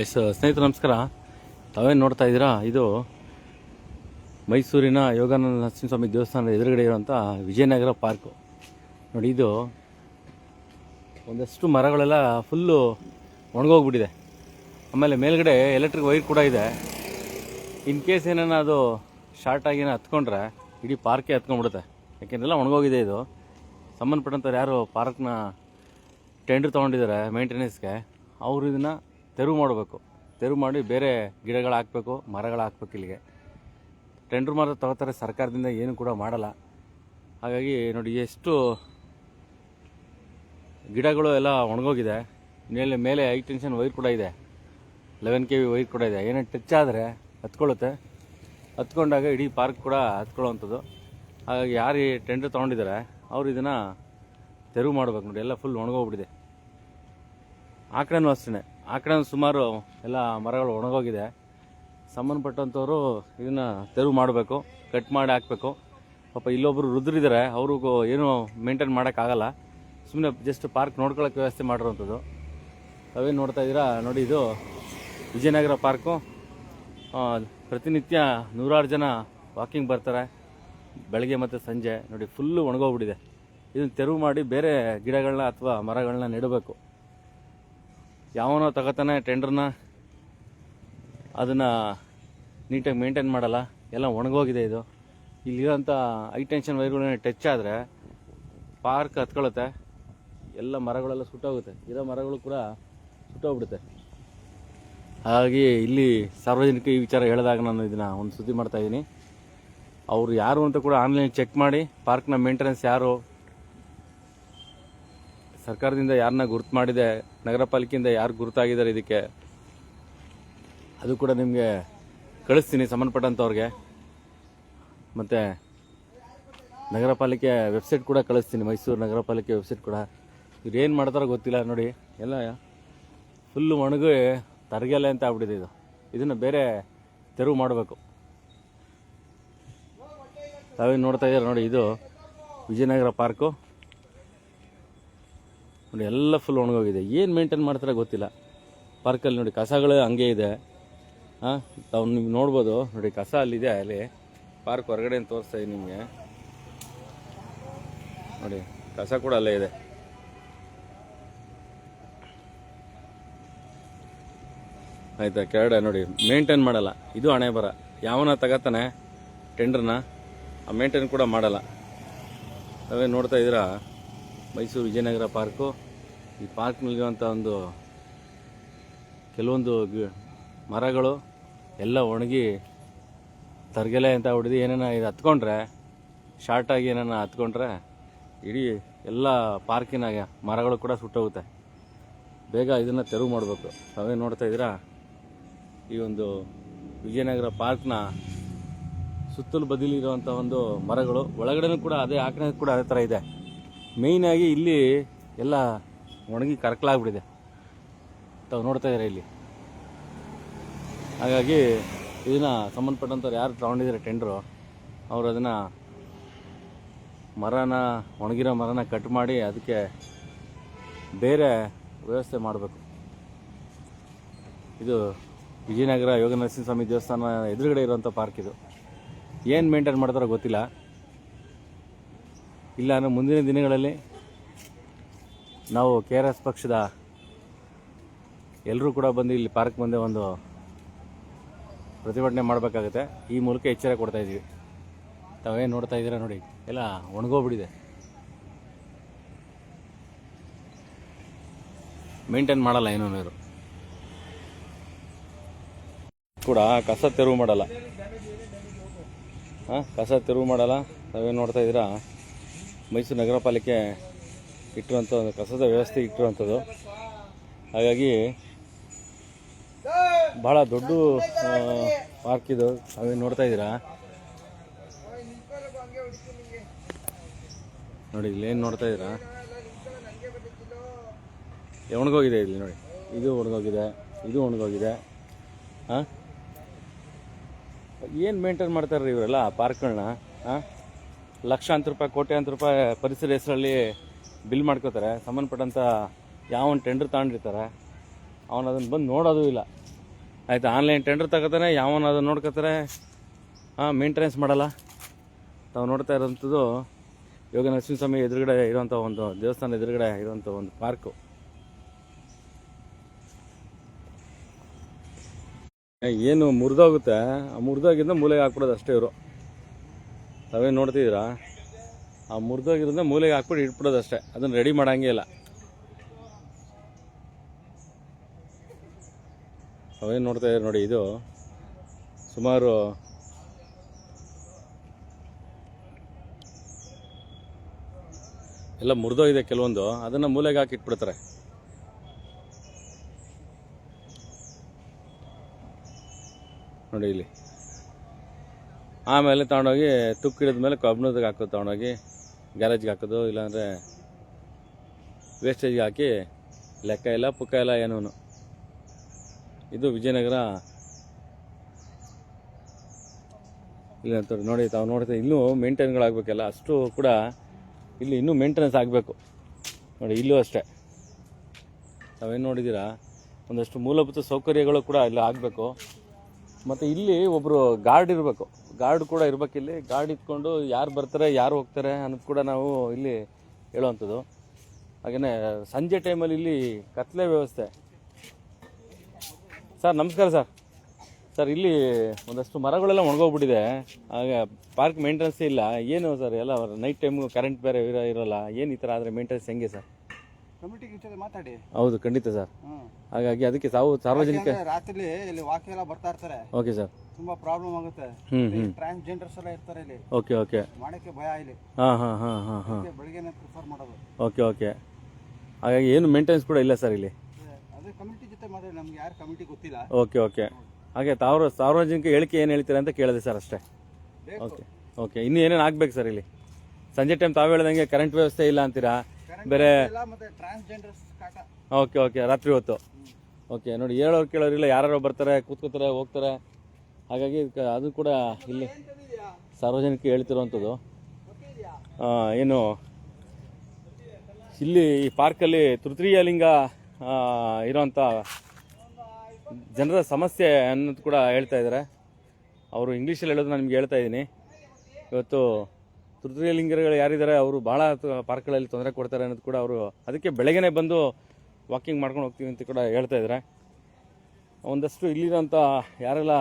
S ಸ್ನೇಹಿತರು, ನಮಸ್ಕಾರ. ತಾವೇನು ನೋಡ್ತಾ ಇದ್ದೀರಾ? ಇದು ಮೈಸೂರಿನ ಯೋಗಾನಂದ ನರಸಿಂಹಸ್ವಾಮಿ ದೇವಸ್ಥಾನದ ಎದುರುಗಡೆ ಇರುವಂಥ ವಿಜಯನಗರ ಪಾರ್ಕು ನೋಡಿ, ಇದು ಒಂದಷ್ಟು ಮರಗಳೆಲ್ಲ ಫುಲ್ಲು ಒಣಗೋಗ್ಬಿಟ್ಟಿದೆ. ಆಮೇಲೆ ಮೇಲ್ಗಡೆ ಎಲೆಕ್ಟ್ರಿಕ್ ವೈರ್ ಕೂಡ ಇದೆ. ಇನ್ ಕೇಸ್ ಏನಾನ ಅದು ಶಾರ್ಟ್ ಏನೋ ಹತ್ಕೊಂಡ್ರೆ, ಇಡೀ ಪಾರ್ಕೇ ಹತ್ಕೊಂಡ್ಬಿಡುತ್ತೆ. ಯಾಕೆಂದ್ರೆಲ್ಲ ಒಣಗೋಗಿದೆ ಇದು. ಸಂಬಂಧಪಟ್ಟಂಥವ್ರು ಯಾರು ಪಾರ್ಕ್ನ ಟೆಂಡರ್ ತೊಗೊಂಡಿದ್ದಾರೆ ಮೇಂಟೆನೆನ್ಸ್ಗೆ ಅವರು ಇದನ್ನು ತೆರವು ಮಾಡಬೇಕು. ತೆರವು ಮಾಡಿ ಬೇರೆ ಗಿಡಗಳು ಹಾಕಬೇಕು ಮರಗಳು ಹಾಕ್ಬೇಕು ಇಲ್ಲಿಗೆ. ಟೆಂಡರ್ ಮಾತ್ರ ತಗೋತಾರೆ, ಸರ್ಕಾರದಿಂದ ಏನು ಕೂಡ ಮಾಡಲ್ಲ. ಹಾಗಾಗಿ ನೋಡಿ, ಎಷ್ಟು ಗಿಡಗಳು ಎಲ್ಲ ಒಣಗೋಗಿದೆ. ಮೇಲೆ ಮೇಲೆ ಹೈ ಟೆನ್ಷನ್ ವೈರ್ ಕೂಡ ಇದೆ. ಲೆವೆನ್ ಕೆ ವಿ ವೈರ್ ಕೂಡ ಇದೆ. ಏನೇ ಟಚ್ ಆದರೆ ಹತ್ಕೊಳ್ಳುತ್ತೆ. ಹತ್ಕೊಂಡಾಗ ಇಡೀ ಪಾರ್ಕ್ ಕೂಡ ಹತ್ಕೊಳ್ಳೋವಂಥದ್ದು. ಹಾಗಾಗಿ ಯಾರು ಈ ಟೆಂಡರ್ ತೊಗೊಂಡಿದ್ದಾರೆ, ಅವರು ಇದನ್ನು ತೆರವು ಮಾಡ್ಬೇಕು ನೋಡಿ. ಎಲ್ಲ ಫುಲ್ ಒಣಗೋಗ್ಬಿಟ್ಟಿದೆ. ಆ ಕಡೆನೂ ಅಷ್ಟೇ ಆ ಕಡೆ ಸುಮಾರು ಎಲ್ಲ ಮರಗಳು ಒಣಗೋಗಿದೆ. ಸಂಬಂಧಪಟ್ಟಂಥವ್ರು ಇದನ್ನು ತೆರವು ಮಾಡಬೇಕು, ಕಟ್ ಮಾಡಿ ಹಾಕಬೇಕು. ಪಾಪ ಇಲ್ಲೊಬ್ಬರು ರುದ್ರಿದ್ದಾರೆ ಅವ್ರಿಗೂ ಏನು ಮೇಂಟೈನ್ ಮಾಡೋಕ್ಕಾಗಲ್ಲ. ಸುಮ್ಮನೆ ಜಸ್ಟ್ ಪಾರ್ಕ್ ನೋಡ್ಕೊಳ್ಳೋಕೆ ವ್ಯವಸ್ಥೆ ಮಾಡಿರೋವಂಥದ್ದು ತಾವೇನು ನೋಡ್ತಾ ಇದ್ದೀರಾ? ನೋಡಿ ಇದು ವಿಜಯನಗರ ಪಾರ್ಕು ಪ್ರತಿನಿತ್ಯ ನೂರಾರು ಜನ ವಾಕಿಂಗ್ ಬರ್ತಾರೆ. ಬೆಳಗ್ಗೆ ಮತ್ತು ಸಂಜೆ. ನೋಡಿ ಫುಲ್ಲು ಒಣಗೋಗ್ಬಿಟ್ಟಿದೆ. ಇದನ್ನು ತೆರವು ಮಾಡಿ ಬೇರೆ ಗಿಡಗಳನ್ನ ಅಥವಾ ಮರಗಳನ್ನ ನೆಡಬೇಕು. ಯಾವನೋ ತಗೋತಾನೆ ಟೆಂಡರ್ನ ಅದನ್ನು ನೀಟಾಗಿ ಮೇಂಟೈನ್ ಮಾಡಲ್ಲ. ಎಲ್ಲ ಒಣಗೋಗಿದೆ ಇದು. ಇಲ್ಲಿರೋಂಥ ಹೈ ಟೆನ್ಷನ್ ವೈರ್ಗಳನ್ನ ಟಚ್ ಆದರೆ ಪಾರ್ಕ್ ಹತ್ಕೊಳ್ಳುತ್ತೆ ಎಲ್ಲ ಮರಗಳೆಲ್ಲ ಸುಟ್ಟೋಗುತ್ತೆ. ಇರೋ ಮರಗಳು ಕೂಡ ಸುಟ್ಟೋಗ್ಬಿಡುತ್ತೆ. ಹಾಗಾಗಿ ಇಲ್ಲಿ ಸಾರ್ವಜನಿಕ ಈ ವಿಚಾರ ಹೇಳಿದಾಗ ನಾನು ಇದನ್ನು ಒಂದು ಸುದ್ದಿ ಮಾಡ್ತಾಯಿದ್ದೀನಿ ಅವರು ಯಾರು ಅಂತ ಕೂಡ ಆನ್ಲೈನ್ ಚೆಕ್ ಮಾಡಿ ಪಾರ್ಕ್ನ ಮೇಂಟೆನೆನ್ಸ್ ಯಾರು ಸರ್ಕಾರದಿಂದ ಯಾರನ್ನ ಗುರುತು ಮಾಡಿದೆ, ನಗರ ಪಾಲಿಕೆಯಿಂದ ಯಾರು ಗುರುತಾಗಿದ್ದಾರೆ ಇದಕ್ಕೆ, ಅದು ಕೂಡ ನಿಮಗೆ ಕಳಿಸ್ತೀನಿ ಸಂಬಂಧಪಟ್ಟಂಥವ್ರಿಗೆ ಮತ್ತು ನಗರ ಪಾಲಿಕೆ ವೆಬ್ಸೈಟ್ ಕೂಡ ಕಳಿಸ್ತೀನಿ, ಮೈಸೂರು ನಗರ ಪಾಲಿಕೆ ವೆಬ್ಸೈಟ್ ಕೂಡ. ಇವ್ರು ಏನು ಮಾಡ್ತಾರೋ ಗೊತ್ತಿಲ್ಲ ನೋಡಿ, ಎಲ್ಲ ಫುಲ್ಲು ಒಣಗಿ ತರಗೆಲೆ ಅಂತ ಆಗ್ಬಿಟ್ಟಿದೆ ಇದು. ಇದನ್ನು ಬೇರೆ ತೆರವು ಮಾಡಬೇಕು. ತಾವೇನು ನೋಡ್ತಾ ಇದ್ದಾರೆ ನೋಡಿ, ಇದು ವಿಜಯನಗರ ಪಾರ್ಕು. ನೋಡಿ, ಎಲ್ಲ ಫುಲ್ ಒಣಗೋಗಿದೆ. ಏನು ಮೇಂಟೈನ್ ಮಾಡ್ತಾರೆ ಗೊತ್ತಿಲ್ಲ. ಪಾರ್ಕಲ್ಲಿ ನೋಡಿ, ಕಸಗಳು ಹಂಗೆ ಇದೆ. ಹಾಂ, ತಾವು ನೀವು ನೋಡ್ಬೋದು. ನೋಡಿ, ಕಸ ಅಲ್ಲಿದೆ, ಅಲ್ಲಿ. ಪಾರ್ಕ್ ಹೊರಗಡೆ ತೋರಿಸ್ತಾ ಇದೆ ನಿಮಗೆ. ನೋಡಿ, ಕಸ ಕೂಡ ಅಲ್ಲೇ ಇದೆ. ಆಯ್ತಾ, ಕೆರಡ ನೋಡಿ ಮೇಂಟೈನ್ ಮಾಡಲ್ಲ. ಇದು ಹಣೆ ಬರ. ಯಾವನ ತಗತಾನೆ? ಟೆಂಡರ್ನ ಆ ಮೇಂಟೈನ್ ಕೂಡ ಮಾಡಲ್ಲ. ನಾವೇ ನೋಡ್ತಾ ಇದ್ದೀರಾ ಮೈಸೂರು ವಿಜಯನಗರ ಪಾರ್ಕು. ಈ ಪಾರ್ಕ್ನಲ್ಲಿರುವಂಥ ಒಂದು ಕೆಲವೊಂದು ಮರಗಳು ಎಲ್ಲ ಒಣಗಿ ತರಗೆಲೆ ಅಂತ ಹೊಡೆದು ಏನೇನೋ ಇದು ಹತ್ಕೊಂಡ್ರೆ ಶಾರ್ಟಾಗಿ ಏನೇನೋ ಹತ್ಕೊಂಡ್ರೆ ಇಡೀ ಎಲ್ಲ ಪಾರ್ಕಿನ ಮರಗಳು ಕೂಡ ಸುಟ್ಟೋಗುತ್ತೆ. ಬೇಗ ಇದನ್ನು ತೆರವು ಮಾಡಬೇಕು. ತಾವೇ ನೋಡ್ತಾ ಇದ್ದೀರಾ? ಈ ಒಂದು ವಿಜಯನಗರ ಪಾರ್ಕ್ನ ಸುತ್ತಲೂ ಬದಿಲಿರುವಂಥ ಒಂದು ಮರಗಳು, ಒಳಗಡೆನೂ ಕೂಡ ಅದೇ, ಆಕಡೆ ಕೂಡ ಅದೇ ಥರ ಇದೆ. ಮೇಯ್ನಾಗಿ ಇಲ್ಲಿ ಎಲ್ಲ ಒಣಗಿ ಕರ್ಕಲಾಗ್ಬಿಟ್ಟಿದೆ ತಾವು ನೋಡ್ತಾ ಇದ್ದೀರಾ ಇಲ್ಲಿ? ಹಾಗಾಗಿ ಇದನ್ನು ಸಂಬಂಧಪಟ್ಟಂಥವ್ರು ಯಾರು ತಗೊಂಡಿದ್ದಾರೆ ಟೆಂಡ್ರು ಅವರು ಅದನ್ನು ಮರನ, ಒಣಗಿರೋ ಮರನ ಕಟ್ ಮಾಡಿ ಅದಕ್ಕೆ ಬೇರೆ ವ್ಯವಸ್ಥೆ ಮಾಡಬೇಕು. ಇದು ವಿಜಯನಗರ ಯೋಗ ನರಸಿಂಹಸ್ವಾಮಿ ದೇವಸ್ಥಾನ ಎದುರುಗಡೆ ಇರುವಂಥ ಪಾರ್ಕ್ ಇದು. ಏನು ಮೇಂಟೈನ್ ಮಾಡ್ತಾರೋ ಗೊತ್ತಿಲ್ಲ. ಇಲ್ಲ ಅಂದರೆ ಮುಂದಿನ ದಿನಗಳಲ್ಲಿ ನಾವು ಕೆ ಆರ್ ಎಸ್ ಪಕ್ಷದ ಎಲ್ಲರೂ ಕೂಡ ಬಂದು ಇಲ್ಲಿ ಪಾರ್ಕ್ ಮುಂದೆ ಒಂದು ಪ್ರತಿಭಟನೆ ಮಾಡಬೇಕಾಗುತ್ತೆ. ಈ ಮೂಲಕ ಎಚ್ಚರ ಕೊಡ್ತಾ ಇದ್ದೀವಿ. ತಾವೇನು ನೋಡ್ತಾ ಇದ್ದೀರಾ ನೋಡಿ. ಎಲ್ಲ ಒಣಗೋಗ್ಬಿಟ್ಟಿದೆ. ಮೇಂಟೈನ್ ಮಾಡಲ್ಲ ಏನೋ ಇವರು ಕೂಡ ಕಸ ತೆರವು ಮಾಡಲ್ಲ. ಹಾಂ? ಕಸ ತೆರವು ಮಾಡಲ್ಲ. ತಾವೇನು ನೋಡ್ತಾ ಇದ್ದೀರಾ? ಮೈಸೂರು ನಗರ ಪಾಲಿಕೆ ಇಟ್ಟಿರುವಂಥ ಒಂದು ಕಸದ ವ್ಯವಸ್ಥೆ ಇಟ್ಟಿರುವಂಥದ್ದು. ಹಾಗಾಗಿ ಭಾಳ ದೊಡ್ಡ ಪಾರ್ಕ್ ಇದು. ತಾವೇನು ನೋಡ್ತಾ ಇದ್ದೀರಾ? ನೋಡಿ, ಇಲ್ಲಿ ಏನು ನೋಡ್ತಾ ಇದ್ದೀರಾ? ಒಣಗೋಗಿದೆ ಇಲ್ಲಿ ನೋಡಿ. ಇದು ಒಣಗೋಗಿದೆ ಇದು ಒಣಗೋಗಿದೆ. ಹಾಂ ಏನು ಮೇಂಟೈನ್ ಮಾಡ್ತಾರ್ರಿ ಇವರೆಲ್ಲ ಪಾರ್ಕ್ಗಳನ್ನ ಹಾಂ ಲಕ್ಷಾಂತರ ರೂಪಾಯಿ, ಕೋಟ್ಯಾಂತರ ರೂಪಾಯಿ ಪರಿಸರ ಹೆಸರಲ್ಲಿ ಬಿಲ್ ಮಾಡ್ಕೋತಾರೆ. ಸಂಬಂಧಪಟ್ಟಂಥ ಯಾವನ್ ಟೆಂಡರ್ ತಗೊಂಡಿರ್ತಾರೆ. ಅವನು ಅದನ್ನು ಬಂದು ನೋಡೋದು ಇಲ್ಲ. ಆಯಿತು? ಆನ್ಲೈನ್ ಟೆಂಡರ್ ತಗೋತಾನೆ, ಯಾವನ ಅದನ್ನು ನೋಡ್ಕೋತಾರೆ? ಹಾಂ ಮೇಂಟೆನೆನ್ಸ್ ಮಾಡಲ್ಲ. ತಾವು ನೋಡ್ತಾ ಇರೋಂಥದ್ದು ಯೋಗ ನರಸಿಂಹಸ್ವಾಮಿ ಎದುರುಗಡೆ ಇರುವಂಥ ಒಂದು ದೇವಸ್ಥಾನ ಎದುರುಗಡೆ ಇರುವಂಥ ಒಂದು ಪಾರ್ಕು. ಏನು ಮುರಿದೋಗುತ್ತೆ. ಆ ಮೂಲೆಗೆ ಹಾಕ್ಬಿಡೋದು ಅಷ್ಟೇ ಇವರು. ತಾವೇನು ನೋಡ್ತಿದ್ದೀರಾ? ಆ ಮುರಿದೋಗಿರೋದನ್ನ ಮೂಲೆಗೆ ಹಾಕ್ಬಿಟ್ಟು ಇಟ್ಬಿಡೋದು ಅಷ್ಟೇ ಅದನ್ನು ರೆಡಿ ಮಾಡೋಂಗೇ ಇಲ್ಲ. ಅವೇನು ನೋಡ್ತಾ ಇದ್ದಾರೆ ನೋಡಿ ಇದು? ಸುಮಾರು ಎಲ್ಲ ಮುರಿದೋಗಿದೆ ಕೆಲವೊಂದು. ಅದನ್ನು ಮೂಲೆಗೆ ಹಾಕಿ ಇಟ್ಬಿಡ್ತಾರೆ. ನೋಡಿ ಇಲ್ಲಿ. ಆಮೇಲೆ ತೊಗೊಂಡೋಗಿ ತುಕ್ಕು ಹಿಡಿದ ಮೇಲೆ ಕಬ್ಬಣದಾಗ ಹಾಕೋದು, ತೊಗೊಂಡೋಗಿ ಗ್ಯಾರೇಜ್ಗೆ ಹಾಕೋದು, ಇಲ್ಲಾಂದರೆ ವೇಸ್ಟೇಜ್ಗೆ ಹಾಕಿ ಲೆಕ್ಕ ಇಲ್ಲ, ಪುಕ್ಕ ಇಲ್ಲ ಏನೂ ಇದು ವಿಜಯನಗರ. ಇಲ್ಲ ಅಂತ ನೋಡಿ, ತಾವು ನೋಡ್ತಾ ಇನ್ನೂ ಮೇಂಟೈನ್ಗಳಾಗಬೇಕಲ್ಲ ಅಷ್ಟು ಕೂಡ ಇಲ್ಲಿ ಇನ್ನೂ ಮೇಂಟೆನೆನ್ಸ್ ಆಗಬೇಕು. ನೋಡಿ, ಇಲ್ಲೂ ಅಷ್ಟೇ. ತಾವೇನು ನೋಡಿದ್ದೀರಾ, ಒಂದಷ್ಟು ಮೂಲಭೂತ ಸೌಕರ್ಯಗಳು ಕೂಡ ಇಲ್ಲಿ ಆಗಬೇಕು. ಮತ್ತು ಇಲ್ಲಿ ಒಬ್ಬರು ಗಾರ್ಡ್ ಇರಬೇಕು. ಗಾರ್ಡ್ ಕೂಡ ಇರಬೇಕು ಇಲ್ಲಿ. ಗಾರ್ಡ್ ಇಟ್ಕೊಂಡು ಯಾರು ಬರ್ತಾರೆ, ಯಾರು ಹೋಗ್ತಾರೆ ಅನ್ನೋದು ಕೂಡ ನಾವು ಇಲ್ಲಿ ಹೇಳುವಂಥದ್ದು. ಹಾಗೆಯೇ ಸಂಜೆ ಟೈಮಲ್ಲಿ ಇಲ್ಲಿ ಕತ್ಲೆ ವ್ಯವಸ್ಥೆ. ಸರ್ ನಮಸ್ಕಾರ ಸರ್ ಸರ್ ಇಲ್ಲಿ ಒಂದಷ್ಟು ಮರಗಳೆಲ್ಲ ಒಣಗೋಗ್ಬಿಟ್ಟಿದೆ. ಹಾಗೆ ಪಾರ್ಕ್ ಮೇಂಟೆನೆನ್ಸ್ ಇಲ್ಲ. ಏನು ಸರ್ ಎಲ್ಲ ನೈಟ್ ಟೈಮು ಕರೆಂಟ್ ಬೇರೆ ಇರೋ ಇರೋಲ್ಲ. ಏನು ಈ ಥರ ಆದರೆ ಮೇಂಟೆನೆನ್ಸ್ ಹೆಂಗೆ ಸರ್ ಜೊತೆ ಮಾತಾಡಿ. ಹೌದು ಖಂಡಿತ ಸರ್. ಹ್ಮ್. ಹಾಗಾಗಿ ಅದಕ್ಕೆ ತಾವು ಸಾರ್ವಜನಿಕ ಯಾಕಂದ್ರೆ ರಾತ್ರಿ ಇಲ್ಲಿ ವಾಕ್ ಎಲ್ಲ ಬರ್ತಾ ಇರ್ತಾರೆ. Okay sir. ತುಂಬಾ ಪ್ರಾಬ್ಲಮ್ ಆಗುತ್ತೆ. ಹ್ಞೂ ಹ್ಞೂ ಟ್ರಾನ್ಸ್ಜೆಂಡರ್ಸ್ ಎಲ್ಲ ಇರ್ತಾರೆ ಇಲ್ಲಿ. Okay okay. ಮಾಡಕ್ಕೆ ಭಯ ಇಲ್ಲಿ. ಹಾಂ ಹಾಂ ಹಾಂ ಹಾಂ ಹಾಂ. ಅದಕ್ಕೆ ಬೆಳಿಗ್ಗೆನೆ ಪ್ರಿಫರ್ ಮಾಡೋದು. Okay okay. ಹಾಗಾಗಿ ಏನು ಮೇಂಟೆನೆನ್ಸ್ ಕೂಡ ಇಲ್ಲ ಸರ್ ಇಲ್ಲಿ. ಅದೇ ಕಮಿಟಿ ಜೊತೆ ಮಾತಾಡಿ ನಮ್ಗೆ ಯಾರು ಕಮಿಟಿ ಗೊತ್ತಿಲ್ಲ. Okay okay. ಹಾಗೆ ತಾವು ಸಾರ್ವಜನಿಕ ಹೇಳಿಕೆ ಏನು ಹೇಳ್ತೀರಾ ಅಂತ ಕೇಳಿದೆ ಸರ್ ಅಷ್ಟೇ. ಬೇಕು. Okay okay. ಇನ್ನು ಏನೇನು ಆಗ್ಬೇಕು ಸರ್ ಇಲ್ಲಿ? ಸಂಜೆ ಟೈಮ್ ತಾವು ಹೇಳ್ದಂಗೆ ಕರೆಂಟ್ ವ್ಯವಸ್ಥೆ ಇಲ್ಲ ಅಂತೀರಾ? ಬೇರೆ ಓಕೆ ಓಕೆ ರಾತ್ರಿ ಹೊತ್ತು. ಓಕೆ ನೋಡಿ ಹೇಳೋರು ಕೇಳೋರಿಲ್ಲ ಯಾರು ಬರ್ತಾರೆ ಕೂತ್ಕೋತಾರೆ ಹೋಗ್ತಾರೆ. ಹಾಗಾಗಿ ಅದು ಕೂಡ ಇಲ್ಲಿ ಸಾರ್ವಜನಿಕ ಹೇಳ್ತಿರುವಂಥದ್ದು. ಏನು ಇಲ್ಲಿ ಈ ಪಾರ್ಕಲ್ಲಿ ತೃತೀಯ ಲಿಂಗ ಇರೋಂಥ ಜನರ ಸಮಸ್ಯೆ ಅನ್ನೋದು ಕೂಡ ಹೇಳ್ತಾ ಇದ್ದಾರೆ. ಅವರು ಇಂಗ್ಲೀಷಲ್ಲಿ ಹೇಳೋದು ನಾನು ನಿಮ್ಗೆ ಹೇಳ್ತಾ ಇದ್ದೀನಿ. ಇವತ್ತು ತೃತೀಯ ಲಿಂಗಗಳು ಯಾರಿದ್ದಾರೆ, ಅವರು ಭಾಳ ಪಾರ್ಕ್ಗಳಲ್ಲಿ ತೊಂದರೆ ಕೊಡ್ತಾರೆ ಅನ್ನೋದು ಕೂಡ ಅವರು ಅದಕ್ಕೆ ಬೆಳಗ್ಗೆನೇ ಬಂದು ವಾಕಿಂಗ್ ಮಾಡ್ಕೊಂಡು ಹೋಗ್ತೀವಿ ಅಂತ ಕೂಡ ಹೇಳ್ತಾ ಇದ್ದಾರೆ. ಒಂದಷ್ಟು ಇಲ್ಲಿರೋಂಥ ಯಾರೆಲ್ಲ